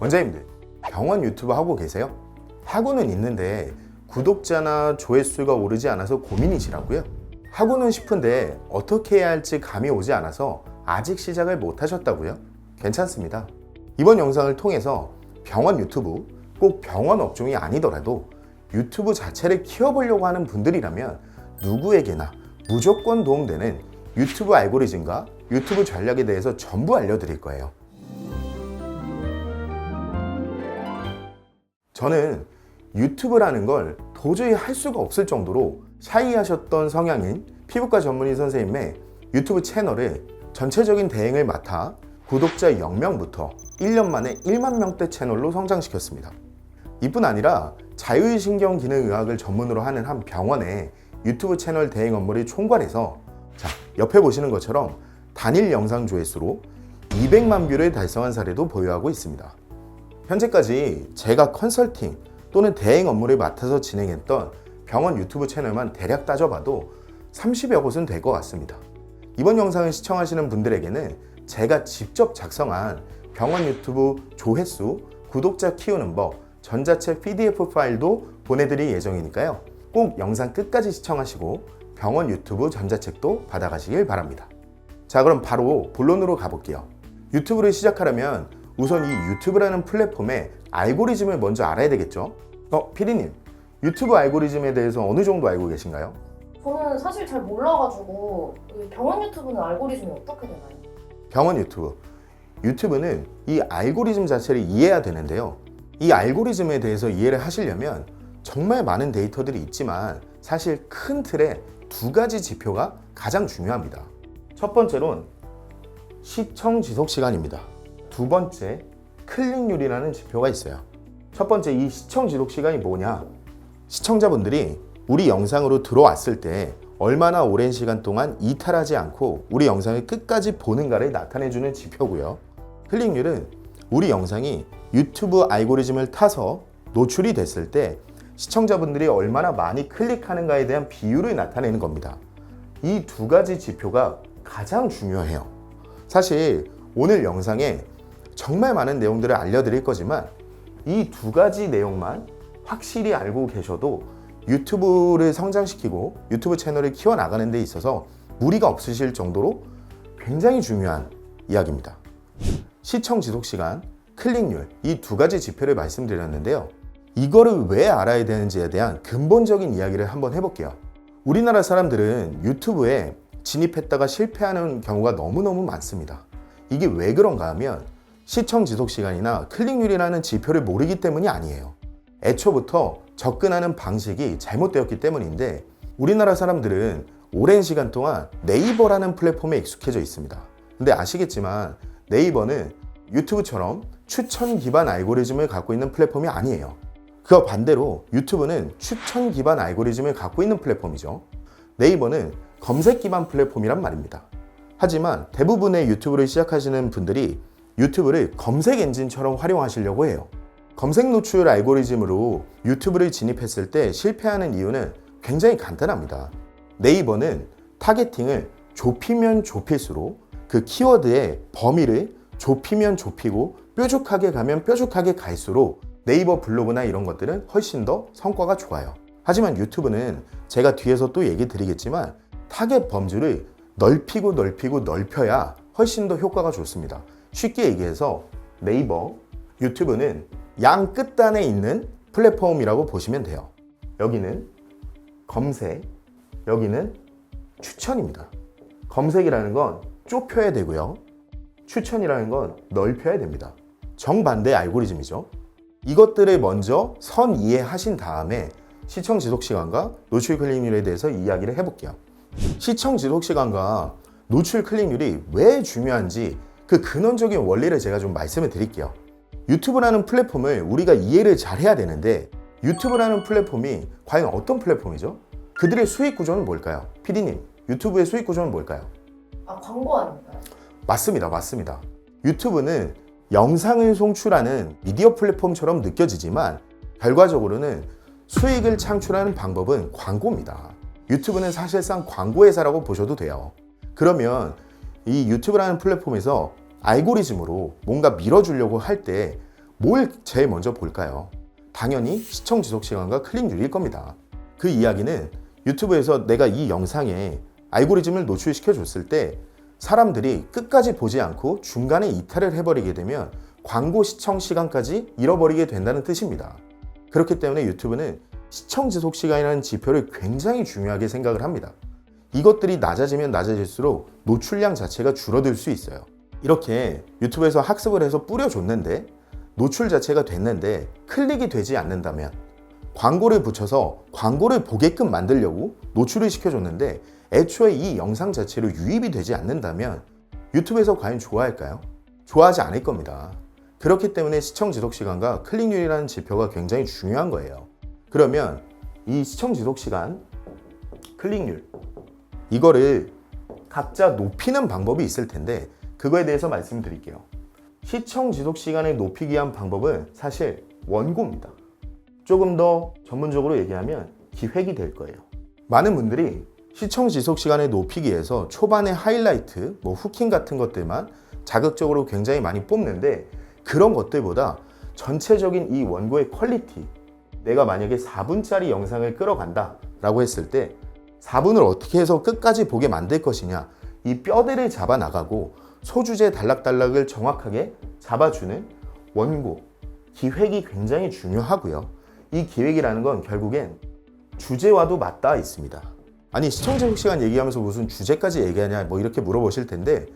원장님들 병원 유튜브 하고 계세요? 하고는 있는데 구독자나 조회수가 오르지 않아서 고민이시라고요? 하고는 싶은데 어떻게 해야 할지 감이 오지 않아서 아직 시작을 못 하셨다고요? 괜찮습니다. 이번 영상을 통해서 병원 유튜브 꼭 병원 업종이 아니더라도 유튜브 자체를 키워보려고 하는 분들이라면 누구에게나 무조건 도움되는 유튜브 알고리즘과 유튜브 전략에 대해서 전부 알려드릴 거예요. 저는 유튜브라는 걸 도저히 할 수가 없을 정도로 샤이하셨던 성향인 피부과 전문의 선생님의 유튜브 채널을 전체적인 대행을 맡아 구독자 0명부터 1년 만에 1만 명대 채널로 성장시켰습니다. 이뿐 아니라 자율신경기능의학을 전문으로 하는 한 병원의 유튜브 채널 대행 업무를 총괄해서 자, 옆에 보시는 것처럼 단일 영상 조회수로 200만 뷰를 달성한 사례도 보유하고 있습니다. 현재까지 제가 컨설팅 또는 대행 업무를 맡아서 진행했던 병원 유튜브 채널만 대략 따져봐도 30여 곳은 될 것 같습니다. 이번 영상을 시청하시는 분들에게는 제가 직접 작성한 병원 유튜브 조회수, 구독자 키우는 법, 전자책 PDF 파일도 보내드릴 예정이니까요. 꼭 영상 끝까지 시청하시고 병원 유튜브 전자책도 받아가시길 바랍니다. 자, 그럼 바로 본론으로 가볼게요. 유튜브를 시작하려면 우선 이 유튜브라는 플랫폼의 알고리즘을 먼저 알아야 되겠죠? 어, 피디님, 유튜브 알고리즘에 대해서 어느 정도 알고 계신가요? 저는 사실 잘 몰라가지고 이 병원 유튜브는 알고리즘이 어떻게 되나요? 병원 유튜브. 유튜브는 이 알고리즘 자체를 이해해야 되는데요. 이 알고리즘에 대해서 이해를 하시려면 정말 많은 데이터들이 있지만 사실 큰 틀에 두 가지 지표가 가장 중요합니다. 첫 번째로는 시청 지속 시간입니다. 두 번째, 클릭률이라는 지표가 있어요. 첫 번째, 이 시청 지속 시간이 뭐냐? 시청자분들이 우리 영상으로 들어왔을 때 얼마나 오랜 시간 동안 이탈하지 않고 우리 영상을 끝까지 보는가를 나타내주는 지표고요. 클릭률은 우리 영상이 유튜브 알고리즘을 타서 노출이 됐을 때 시청자분들이 얼마나 많이 클릭하는가에 대한 비율을 나타내는 겁니다. 이 두 가지 지표가 가장 중요해요. 사실 오늘 영상에 정말 많은 내용들을 알려드릴 거지만 이 두 가지 내용만 확실히 알고 계셔도 유튜브를 성장시키고 유튜브 채널을 키워나가는 데 있어서 무리가 없으실 정도로 굉장히 중요한 이야기입니다. 시청 지속 시간, 클릭률 이 두 가지 지표를 말씀드렸는데요. 이거를 왜 알아야 되는지에 대한 근본적인 이야기를 한번 해볼게요. 우리나라 사람들은 유튜브에 진입했다가 실패하는 경우가 너무너무 많습니다. 이게 왜 그런가 하면 시청 지속 시간이나 클릭률이라는 지표를 모르기 때문이 아니에요. 애초부터 접근하는 방식이 잘못되었기 때문인데 우리나라 사람들은 오랜 시간 동안 네이버라는 플랫폼에 익숙해져 있습니다. 근데 아시겠지만 네이버는 유튜브처럼 추천 기반 알고리즘을 갖고 있는 플랫폼이 아니에요. 그와 반대로 유튜브는 추천 기반 알고리즘을 갖고 있는 플랫폼이죠. 네이버는 검색 기반 플랫폼이란 말입니다. 하지만 대부분의 유튜브를 시작하시는 분들이 유튜브를 검색 엔진처럼 활용하시려고 해요. 검색 노출 알고리즘으로 유튜브를 진입했을 때 실패하는 이유는 굉장히 간단합니다. 네이버는 타겟팅을 좁히면 좁힐수록 그 키워드의 범위를 좁히면 좁히고 뾰족하게 가면 뾰족하게 갈수록 네이버 블로그나 이런 것들은 훨씬 더 성과가 좋아요. 하지만 유튜브는 제가 뒤에서 또 얘기 드리겠지만 타겟 범주를 넓히고 넓히고 넓혀야 훨씬 더 효과가 좋습니다. 쉽게 얘기해서 네이버, 유튜브는 양 끝단에 있는 플랫폼이라고 보시면 돼요. 여기는 검색, 여기는 추천입니다. 검색이라는 건 좁혀야 되고요. 추천이라는 건 넓혀야 됩니다. 정반대 알고리즘이죠. 이것들을 먼저 선 이해하신 다음에 시청 지속 시간과 노출 클릭률에 대해서 이야기를 해볼게요. 시청 지속 시간과 노출 클릭률이 왜 중요한지 그 근원적인 원리를 제가 좀 말씀을 드릴게요. 유튜브라는 플랫폼을 우리가 이해를 잘 해야 되는데 유튜브라는 플랫폼이 과연 어떤 플랫폼이죠? 그들의 수익 구조는 뭘까요? 피디님, 유튜브의 수익 구조는 뭘까요? 아 광고 아닌가요? 맞습니다. 맞습니다. 유튜브는 영상을 송출하는 미디어 플랫폼처럼 느껴지지만 결과적으로는 수익을 창출하는 방법은 광고입니다. 유튜브는 사실상 광고 회사라고 보셔도 돼요. 그러면 이 유튜브라는 플랫폼에서 알고리즘으로 뭔가 밀어주려고 할 때 뭘 제일 먼저 볼까요? 당연히 시청 지속 시간과 클릭률일 겁니다. 그 이야기는 유튜브에서 내가 이 영상에 알고리즘을 노출시켜 줬을 때 사람들이 끝까지 보지 않고 중간에 이탈을 해버리게 되면 광고 시청 시간까지 잃어버리게 된다는 뜻입니다. 그렇기 때문에 유튜브는 시청 지속 시간이라는 지표를 굉장히 중요하게 생각을 합니다. 이것들이 낮아지면 낮아질수록 노출량 자체가 줄어들 수 있어요. 이렇게 유튜브에서 학습을 해서 뿌려줬는데 노출 자체가 됐는데 클릭이 되지 않는다면 광고를 붙여서 광고를 보게끔 만들려고 노출을 시켜줬는데 애초에 이 영상 자체로 유입이 되지 않는다면 유튜브에서 과연 좋아할까요? 좋아하지 않을 겁니다. 그렇기 때문에 시청 지속 시간과 클릭률이라는 지표가 굉장히 중요한 거예요. 그러면 이 시청 지속 시간, 클릭률 이거를 각자 높이는 방법이 있을 텐데 그거에 대해서 말씀드릴게요. 시청 지속 시간을 높이기 위한 방법은 사실 원고입니다. 조금 더 전문적으로 얘기하면 기획이 될 거예요. 많은 분들이 시청 지속 시간을 높이기 위해서 초반에 하이라이트, 뭐 후킹 같은 것들만 자극적으로 굉장히 많이 뽑는데 그런 것들보다 전체적인 이 원고의 퀄리티, 내가 만약에 4분짜리 영상을 끌어간다 라고 했을 때 4분을 어떻게 해서 끝까지 보게 만들 것이냐. 이 뼈대를 잡아 나가고 소주제 단락단락을 정확하게 잡아주는 원고. 기획이 굉장히 중요하고요. 이 기획이라는 건 결국엔 주제와도 맞닿아 있습니다. 아니 시청자 시간 얘기하면서 무슨 주제까지 얘기하냐 뭐 이렇게 물어보실 텐데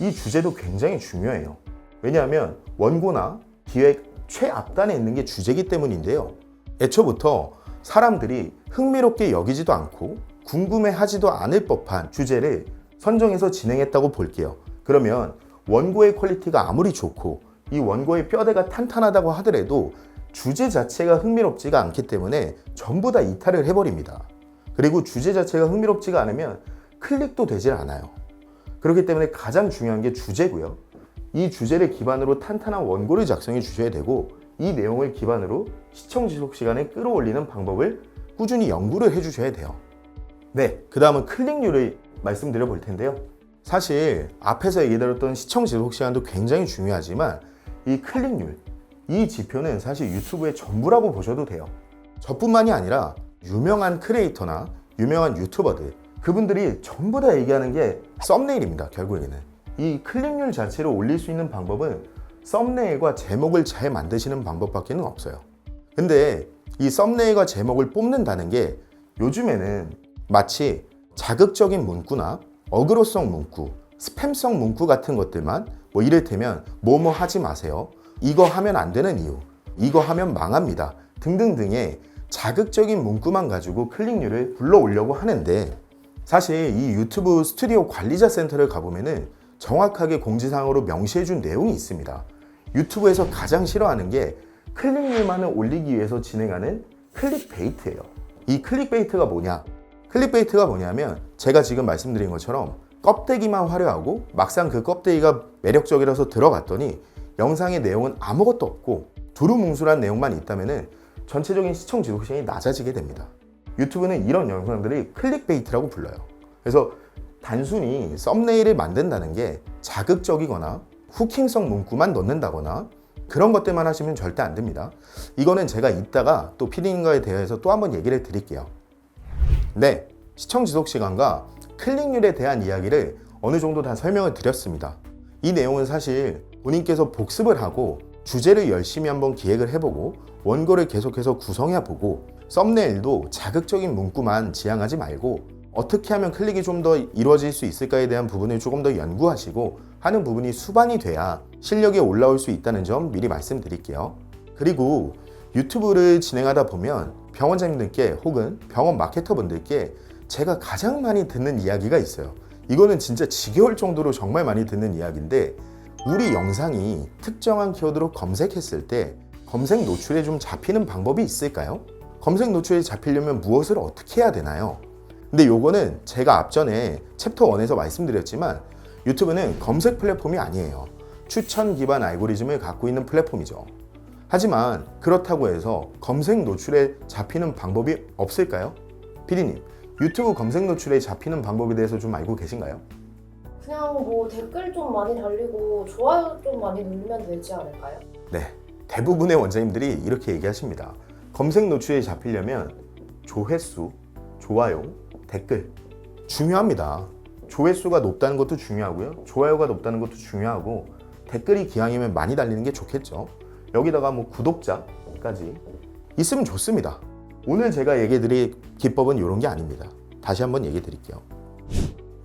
이 주제도 굉장히 중요해요. 왜냐하면 원고나 기획 최앞단에 있는 게 주제이기 때문인데요. 애초부터 사람들이 흥미롭게 여기지도 않고 궁금해하지도 않을 법한 주제를 선정해서 진행했다고 볼게요. 그러면 원고의 퀄리티가 아무리 좋고 이 원고의 뼈대가 탄탄하다고 하더라도 주제 자체가 흥미롭지가 않기 때문에 전부 다 이탈을 해버립니다. 그리고 주제 자체가 흥미롭지가 않으면 클릭도 되질 않아요. 그렇기 때문에 가장 중요한 게 주제고요. 이 주제를 기반으로 탄탄한 원고를 작성해 주셔야 되고 이 내용을 기반으로 시청 지속 시간을 끌어올리는 방법을 꾸준히 연구를 해 주셔야 돼요. 네, 그 다음은 클릭률을 말씀드려 볼 텐데요. 사실 앞에서 얘기드렸던 시청 지속 시간도 굉장히 중요하지만 이 클릭률, 이 지표는 사실 유튜브의 전부라고 보셔도 돼요. 저뿐만이 아니라 유명한 크리에이터나 유명한 유튜버들 그분들이 전부 다 얘기하는 게 썸네일입니다. 결국에는 이 클릭률 자체를 올릴 수 있는 방법은 썸네일과 제목을 잘 만드시는 방법밖에 는 없어요. 근데 이 썸네일과 제목을 뽑는다는 게 요즘에는 마치 자극적인 문구나 어그로성 문구, 스팸성 문구 같은 것들만 뭐 이를테면 뭐뭐 하지 마세요. 이거 하면 안 되는 이유, 이거 하면 망합니다. 등등등의 자극적인 문구만 가지고 클릭률을 불러오려고 하는데 사실 이 유튜브 스튜디오 관리자 센터를 가보면은 정확하게 공지사항으로 명시해준 내용이 있습니다. 유튜브에서 가장 싫어하는 게 클릭률만을 올리기 위해서 진행하는 클릭베이트예요. 이 클릭베이트가 뭐냐? 클릭베이트가 뭐냐면 제가 지금 말씀드린 것처럼 껍데기만 화려하고 막상 그 껍데기가 매력적이라서 들어갔더니 영상의 내용은 아무것도 없고 두루뭉술한 내용만 있다면은 전체적인 시청 지속 시간이 낮아지게 됩니다. 유튜브는 이런 영상들이 클릭베이트라고 불러요. 그래서 단순히 썸네일을 만든다는 게 자극적이거나 후킹성 문구만 넣는다거나 그런 것들만 하시면 절대 안 됩니다. 이거는 제가 이따가 또 피디님과에 대해서 또 한번 얘기를 드릴게요. 네, 시청 지속 시간과 클릭률에 대한 이야기를 어느 정도 다 설명을 드렸습니다. 이 내용은 사실 본인께서 복습을 하고 주제를 열심히 한번 기획을 해보고 원고를 계속해서 구성해 보고 썸네일도 자극적인 문구만 지향하지 말고 어떻게 하면 클릭이 좀 더 이루어질 수 있을까에 대한 부분을 조금 더 연구하시고 하는 부분이 수반이 돼야 실력이 올라올 수 있다는 점 미리 말씀드릴게요. 그리고 유튜브를 진행하다 보면 병원장님들께 혹은 병원 마케터분들께 제가 가장 많이 듣는 이야기가 있어요. 이거는 진짜 지겨울 정도로 정말 많이 듣는 이야기인데 우리 영상이 특정한 키워드로 검색했을 때 검색 노출에 좀 잡히는 방법이 있을까요? 검색 노출에 잡히려면 무엇을 어떻게 해야 되나요? 근데 요거는 제가 앞전에 챕터 1에서 말씀드렸지만 유튜브는 검색 플랫폼이 아니에요. 추천 기반 알고리즘을 갖고 있는 플랫폼이죠. 하지만 그렇다고 해서 검색 노출에 잡히는 방법이 없을까요? 피디님, 유튜브 검색 노출에 잡히는 방법에 대해서 좀 알고 계신가요? 그냥 뭐 댓글 좀 많이 달리고 좋아요 좀 많이 누르면 되지 않을까요? 네. 대부분의 원장님들이 이렇게 얘기하십니다. 검색 노출에 잡히려면 조회수, 좋아요, 댓글 중요합니다. 조회수가 높다는 것도 중요하고요. 좋아요가 높다는 것도 중요하고 댓글이 기왕이면 많이 달리는 게 좋겠죠. 여기다가 뭐 구독자까지 있으면 좋습니다. 오늘 제가 얘기해 드릴 기법은 이런 게 아닙니다. 다시 한번 얘기해 드릴게요.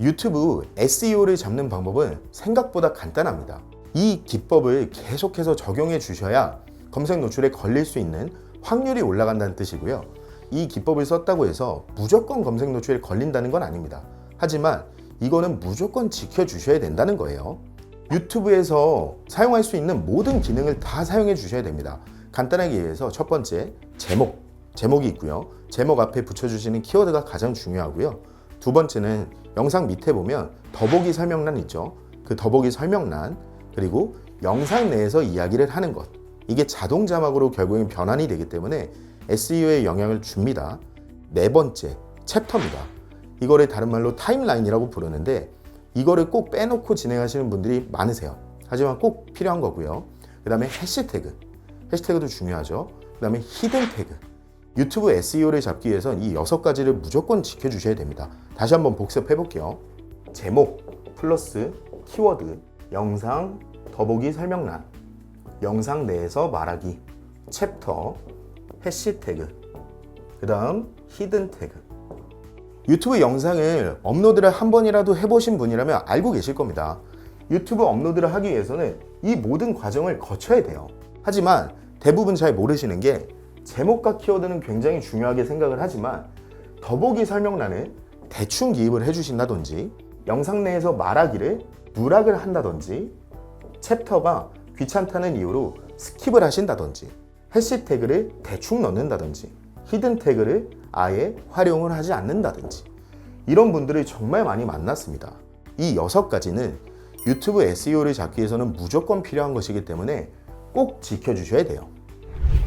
유튜브 SEO를 잡는 방법은 생각보다 간단합니다. 이 기법을 계속해서 적용해 주셔야 검색 노출에 걸릴 수 있는 확률이 올라간다는 뜻이고요. 이 기법을 썼다고 해서 무조건 검색 노출에 걸린다는 건 아닙니다. 하지만 이거는 무조건 지켜 주셔야 된다는 거예요. 유튜브에서 사용할 수 있는 모든 기능을 다 사용해 주셔야 됩니다. 간단하게 얘기해서 첫 번째 제목, 제목이 있고요. 제목 앞에 붙여주시는 키워드가 가장 중요하고요. 두 번째는 영상 밑에 보면 더보기 설명란 있죠. 그 더보기 설명란 그리고 영상 내에서 이야기를 하는 것 이게 자동 자막으로 결국엔 변환이 되기 때문에 SEO에 영향을 줍니다. 네 번째 챕터입니다. 이거를 다른 말로 타임라인이라고 부르는데 이거를 꼭 빼놓고 진행하시는 분들이 많으세요. 하지만 꼭 필요한 거고요. 그 다음에 해시태그 해시태그도 중요하죠. 그 다음에 히든 태그 유튜브 SEO를 잡기 위해선 이 여섯 가지를 무조건 지켜주셔야 됩니다. 다시 한번 복습해 볼게요. 제목 플러스 키워드, 영상, 더보기 설명란, 영상 내에서 말하기, 챕터, 해시태그, 그 다음 히든 태그. 유튜브 영상을 업로드를 한 번이라도 해보신 분이라면 알고 계실 겁니다. 유튜브 업로드를 하기 위해서는 이 모든 과정을 거쳐야 돼요. 하지만 대부분 잘 모르시는 게 제목과 키워드는 굉장히 중요하게 생각을 하지만 더보기 설명란을 대충 기입을 해주신다든지 영상 내에서 말하기를 누락을 한다든지 챕터가 귀찮다는 이유로 스킵을 하신다든지 해시태그를 대충 넣는다든지 히든 태그를 아예 활용을 하지 않는다든지 이런 분들을 정말 많이 만났습니다. 이 여섯 가지는 유튜브 SEO를 잡기 위해서는 무조건 필요한 것이기 때문에 꼭 지켜주셔야 돼요.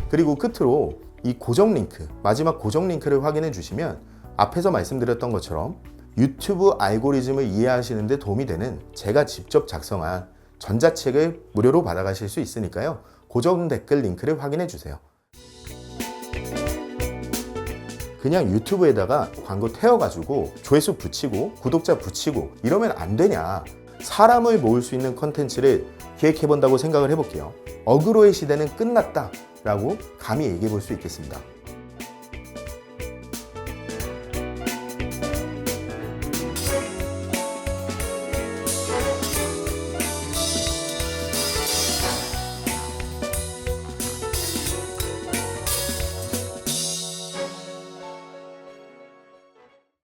그리고 끝으로 이 고정 링크, 마지막 고정 링크를 확인해 주시면 앞에서 말씀드렸던 것처럼 유튜브 알고리즘을 이해하시는 데 도움이 되는 제가 직접 작성한 전자책을 무료로 받아가실 수 있으니까요. 고정 댓글 링크를 확인해 주세요. 그냥 유튜브에다가 광고 태워가지고 조회수 붙이고 구독자 붙이고 이러면 안 되냐. 사람을 모을 수 있는 컨텐츠를 기획해 본다고 생각을 해볼게요. 어그로의 시대는 끝났다. 라고 감히 얘기해 볼 수 있겠습니다.